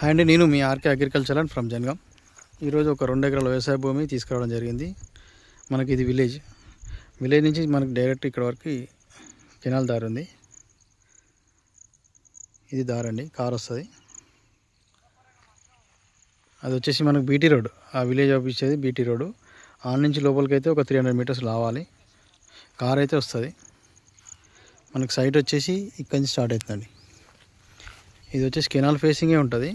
Hi అండి నేను మీ RK agriculture and from Jangaon. ఈరోజు ఒక రెండు ఎకరాల వ్యవసాయ భూమి తీసుకురావడం జరిగింది. మనకి ఇది విలేజ్. విలేజ్ నుంచి మనకి డైరెక్ట్ ఇక్కడ వరకు కెనాల్ దారి ఉంది. ఇది దారి అండి కార్ వస్తుంది. అది వచ్చేసి మనకు బీటీ రోడ్. ఆ విలేజ్ ఆఫీస్ బీటీ రోడ్. ఆ నుంచి లోపలికి అయితే ఒక త్రీ హండ్రెడ్ మీటర్స్ రావాలి కార్ అయితే వస్తుంది. మనకు సైట్ వచ్చేసి ఇక్కడి నుంచి స్టార్ట్ అవుతుందండి. ఇది వచ్చేసి కెనాల్ ఫేసింగే ఉంటుంది.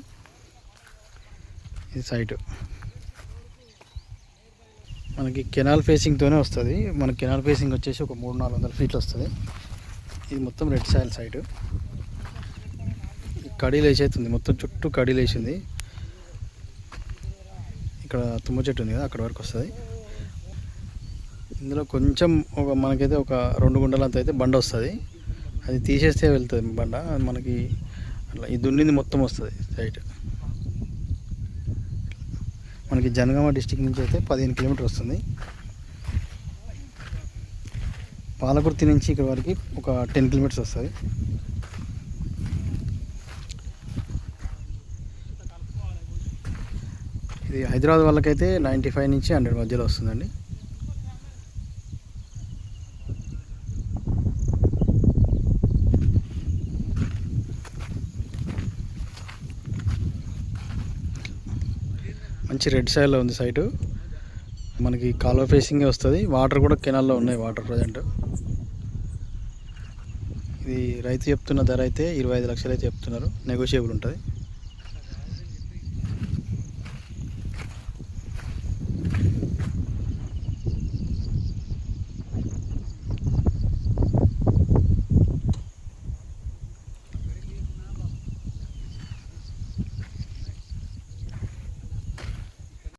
ఇది సైట్ మనకి కెనాల్ ఫేసింగ్తోనే వస్తుంది. మన కెనాల్ ఫేసింగ్ వచ్చేసి ఒక మూడు నాలుగు వందల ఫీట్లు వస్తుంది. ఇది మొత్తం రెడ్ సాయిల్ సైట్ కడీలు వేసేస్తుంది మొత్తం చుట్టూ కడీలు వేసింది ఇక్కడ తుమ్మ చెట్టు ఉంది కదా అక్కడ వరకు వస్తుంది. ఇందులో కొంచెం ఒక మనకైతే ఒక రెండు గుండలంత అయితే బండ వస్తుంది. అది తీసేస్తే వెళ్తుంది బండ. మనకి అట్లా ఈ దున్నింది మొత్తం వస్తుంది సైట్ మనకి జనగామ డిస్టిక్ నుంచి అయితే పదిహేను కిలోమీటర్ వస్తుంది. పాలకుర్తి నుంచి ఇక్కడ వరకు ఒక టెన్ కిలోమీటర్స్ వస్తుంది. ఇది హైదరాబాద్ వాళ్ళకైతే నైంటీ ఫైవ్ నుంచి హండ్రెడ్ మధ్యలో వస్తుందండి. మంచి రెడ్ సైడ్లో ఉంది సైటు. మనకి కాలువ ఫేసింగే వస్తుంది. వాటర్ కూడా కెనాల్లో ఉన్నాయి వాటర్ ప్రజెంట్. ఇది రైతు చెప్తున్న ధర అయితే ఇరవై ఐదు లక్షలు అయితే చెప్తున్నారు. నెగోషియబుల్ ఉంటుంది.